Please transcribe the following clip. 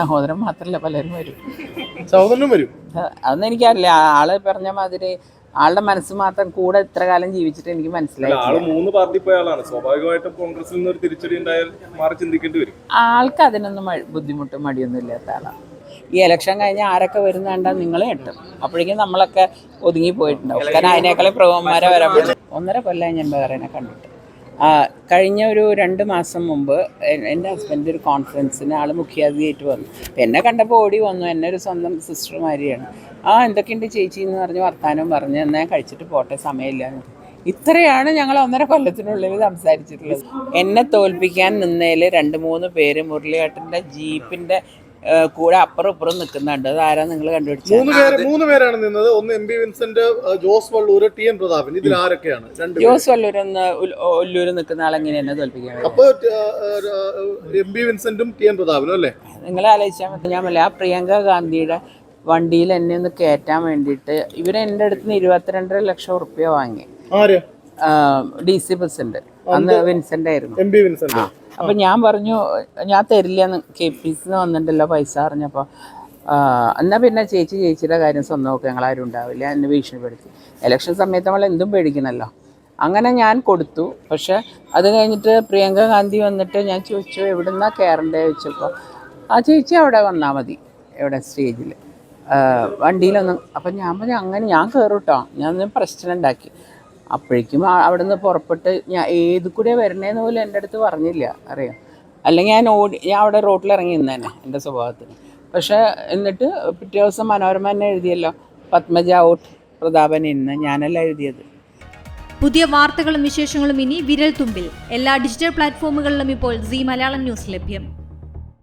സഹോദരൻ മാത്രമല്ല പലരും വരും. സഹോദരനും വരും. അത് അതൊന്നും എനിക്കറിയില്ല. ആൾ പറഞ്ഞ മാതിരി ആളുടെ മനസ്സ് മാത്രം കൂടെ ഇത്ര കാലം ജീവിച്ചിട്ട് എനിക്ക് മനസ്സിലായി ആൾ മൂന്ന് പാർട്ടി പോയ ആളാണ്. സ്വാഭാവികമായിട്ടും കോൺഗ്രസിൽ നിന്ന് ഒരു തിരിച്ചടി ഉണ്ടായാൽ മാറി ചിന്തിക്കേണ്ടി വരും. ആൾക്ക് അതിനൊന്നും ബുദ്ധിമുട്ട് മടിയൊന്നും ഇല്ലാത്ത ആളാണ് ഈ ഇലക്ഷൻ കഴിഞ്ഞ് ആരൊക്കെ വരുന്ന നിങ്ങളെ നിങ്ങൾ കിട്ടും അപ്പോഴേക്കും നമ്മളൊക്കെ ഒതുങ്ങി പോയിട്ടുണ്ടാവും. കാരണം അതിനേക്കാളും പ്രഭവന്മാരെ വരാൻ ഒന്നര കൊല്ലം ഞാൻ വേറെ കണ്ടിട്ട്. കഴിഞ്ഞ ഒരു രണ്ട് മാസം മുമ്പ് എന്റെ ഹസ്ബൻഡ് ഒരു കോൺഫറൻസിന് ആൾ മുഖ്യാതിഥിയായിട്ട് വന്നു. എന്നെ കണ്ടപ്പോൾ ഓടി വന്നു. എന്നെ ഒരു സ്വന്തം സിസ്റ്റർമാരിയാണ് ആ എന്തൊക്കെയുണ്ട് ചേച്ചി? എന്ന് പറഞ്ഞ് വർത്താനം പറഞ്ഞ് എന്നാൽ കഴിച്ചിട്ട് പോട്ടെ സമയമില്ല ഇത്രയാണ് ഞങ്ങൾ ഒന്നര കൊല്ലത്തിനുള്ളിൽ സംസാരിച്ചിട്ടുള്ളത്. എന്നെ തോൽപ്പിക്കാൻ നിന്നതിൽ രണ്ട് മൂന്ന് പേര് മുരളിയേട്ടന്റെ ജീപ്പിന്റെ കൂടെ അപ്പുറം ഇപ്പുറം നിൽക്കുന്നുണ്ട്. അതാരാ നിങ്ങൾ കണ്ടുപിടിച്ചത് മൂന്ന് പേര് മൂന്ന് പേരാണ് നിന്നത്. ഒന്ന് M B Vincent Jose Vallur T N Prathapan. ഇതിൽ ആരൊക്കെയാണ്. ജോസ് വല്ലൂരെന്ന് ഒല്ലൂര് നിൽക്കുന്ന ആളെങ്ങനെയാണ് തോൽപ്പിക്കാൻ? അപ്പൊ എം ബി വിൻസെന്റും ടി എൻ പ്രതാപനും അല്ലേ? നിങ്ങൾ ആലോചിച്ചാൽ മതി. ഞാൻ പറയാം ആ പ്രിയങ്ക ഗാന്ധിയുടെ വണ്ടിയിൽ എന്നെ ഒന്ന് കയറ്റാൻ വേണ്ടിയിട്ട് ഇവർ എന്റെ അടുത്ത് നിന്ന് ഇരുപത്തിരണ്ടര ലക്ഷം ഉറുപ്പ്യ വാങ്ങി. ആര്? ഡി സി പ്രസിഡന്റ് അന്ന് വിൻസെന്റ് ആയിരുന്നു. M B Vincent? അപ്പം ഞാൻ പറഞ്ഞു ഞാൻ തരില്ലെന്ന് കെ പി സിന്ന് വന്നിട്ടുണ്ടല്ലോ പൈസ അറിഞ്ഞപ്പോൾ എന്നാൽ പിന്നെ ചേച്ചി ചേച്ചിയുടെ കാര്യം സ്വന്തം നോക്കുക ഞങ്ങളാരും ഉണ്ടാവില്ല എന്നെ ഭീഷണിപ്പെടുത്തി. ഇലക്ഷൻ സമയത്ത് നമ്മൾ എന്തും പേടിക്കണമല്ലോ അങ്ങനെ ഞാൻ കൊടുത്തു. പക്ഷെ അത് കഴിഞ്ഞിട്ട് പ്രിയങ്ക ഗാന്ധി വന്നിട്ട് ഞാൻ ചോദിച്ചു എവിടുന്നാ കയറണ്ടേ ചോദിച്ചപ്പോൾ ആ ചേച്ചി അവിടെ വന്നാൽ മതി എവിടെ സ്റ്റേജിൽ വണ്ടിയിലൊന്നും അപ്പം ഞാൻ പറഞ്ഞു അങ്ങനെ ഞാൻ കയറും കേട്ടോ ഞാൻ പ്രശ്നം ഉണ്ടാക്കി. അപ്പോഴേക്കും അവിടെ നിന്ന് പുറപ്പെട്ട് ഞാൻ ഏത് കൂടെ വരണേന്ന് പോലും എന്റെ അടുത്ത് പറഞ്ഞില്ല. അറിയാം? അല്ലെങ്കിൽ ഞാൻ ഓടി ഞാൻ അവിടെ റോട്ടിൽ ഇറങ്ങി നിന്ന് തന്നെ എന്റെ സ്വഭാവത്തിന്. പക്ഷേ എന്നിട്ട് പിറ്റേ ദിവസം മനോരമ തന്നെ എഴുതിയല്ലോ പത്മജ ഔട്ട് പ്രതാപൻ ഇന്ന് ഞാനല്ല എഴുതിയത്. പുതിയ വാർത്തകളും വിശേഷങ്ങളും ഇനി വിരൽ തുമ്പിൽ എല്ലാ ഡിജിറ്റൽ പ്ലാറ്റ്ഫോമുകളിലും ഇപ്പോൾ സി മലയാളം ന്യൂസ് ലഭ്യം.